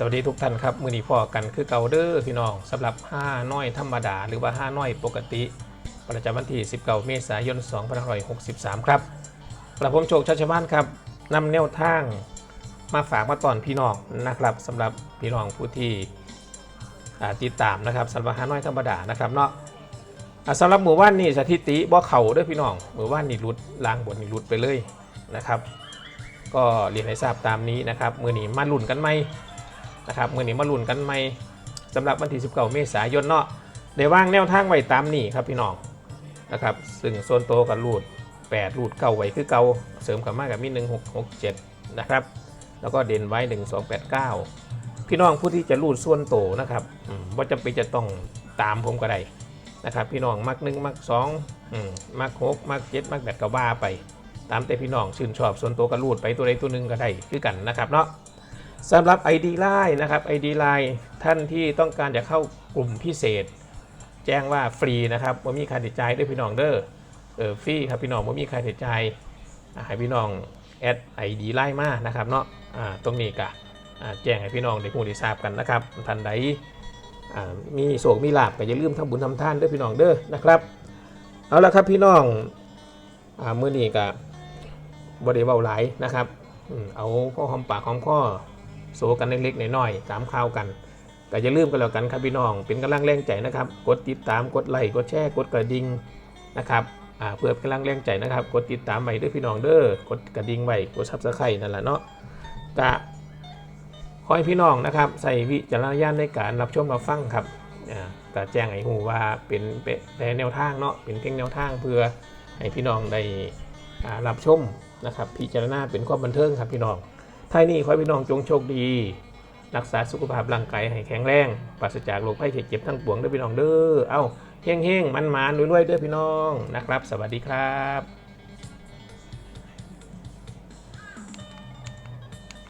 สวัสดีทุกท่านครับ มือนี้พ่อกันคือเกาเดอร์พี่น้องสำหรับ5น้อยธรรมดา หรือว่า5น้อยปกติ ประจำวันที่ 19 เมษายน 2563 ครับกระผมโชคชัชวานครับนำแนวทางมาฝากมาตอนพี่น้องนะครับสำหรับพี่น้องผู้ที่ติดตามนะครับสำหรับ5น้อยธรรมดานะครับเนาะสำหรับหมู่บ้านนี่สถิติบ่เข่าด้วยพี่น้องหมู่บ้านนี่หลุดล้างบนนี่หลุดไปเลยนะครับ ก็เรียนให้ทราบตามนี้นะครับมือนี้มาลุ่นกันไหม นะครับมือนี้มาลุ้นกันใหม่สำหรับวันที่19เมษายนเนาะได้ว่างแนวทางไว้ตามนี้ครับพี่น้องนะครับซึ่งโซนโตกับรูด8รูดเก่าไว้คือเก่าเสริมกับมากกับมี1667นะครับแล้วก็เด่นไว้ 1289 พี่น้องผู้ที่จะรูดส่วนโตนะครับว่าจะไปนจะต้องตามผมก็ได้นะครับพี่น้องมักหนึ่งมักสองมมักหกมักเจ็ดมักแปดก็ว่าไป ตามแต่พี่น้องชื่นชอบส่วนตัวก็รูดไปตัวใดตัวหนึ่งก็ได้คือกันนะครับเนาะ สำหรับ ID Line นะครับ ID Line ท่านที่ต้องการจะเข้ากลุ่มพิเศษ แจ้งว่าฟรีนะครับว่ามีค่าใช้จ่ายด้วยพี่น้องเด้อเออฟรีครับพี่น้องว่ามีค่าใช้จ่ายให้พี่น้องแอด ID Line มานะครับเนาะอ่าตรงนี้กะแจ้งให้พี่น้องได้หูได้ทราบกันนะครับท่านใดมีโศกมีลาบก็อย่าลืมทำบุญทำทานด้วยพี่น้องเด้อนะครับเอาละครับพี่น้องอ่ามื้อนี้กะบบริเวาหลายนะครับอเอาพ่อหอมปากหอมคอ โซกันเล็กๆน้อยๆตามข่าวกันก็อย่าลืมกันแล้วกันครับพี่น้อง เป็นกำลังแรงใจนะครับ กดติดตามกดไลค์กดแชร์กดกระดิ่งนะครับเพื่อเป็นกำลังแรงใจนะครับ กดติดตามไว้ด้วยพี่น้องเด้อกดกระดิ่งไว้กดซับสไครต์นั่นแหละเนาะกะขอให้พี่น้องนะครับใส่วิจารณญาณในการรับชมรับฟังครับก็แจ้งให้หูว่าเป็นเป็นแนวทางเนาะเป็นเพียงแนวทางเพื่อให้พี่น้องได้รับชมนะครับพิจารณาเป็นความบันเทิงครับพี่น้อง ท้ายนี้ขอให้พี่น้องจงโชคดี รักษาสุขภาพร่างกายให้แข็งแรงปราศจากโรคภัยไข้เจ็บทั้งปวงด้วยพี่น้องเด้อ เอ้าเฮงเฮงมันมานๆรวยๆเด้อพี่น้องนะครับ สวัสดีครับ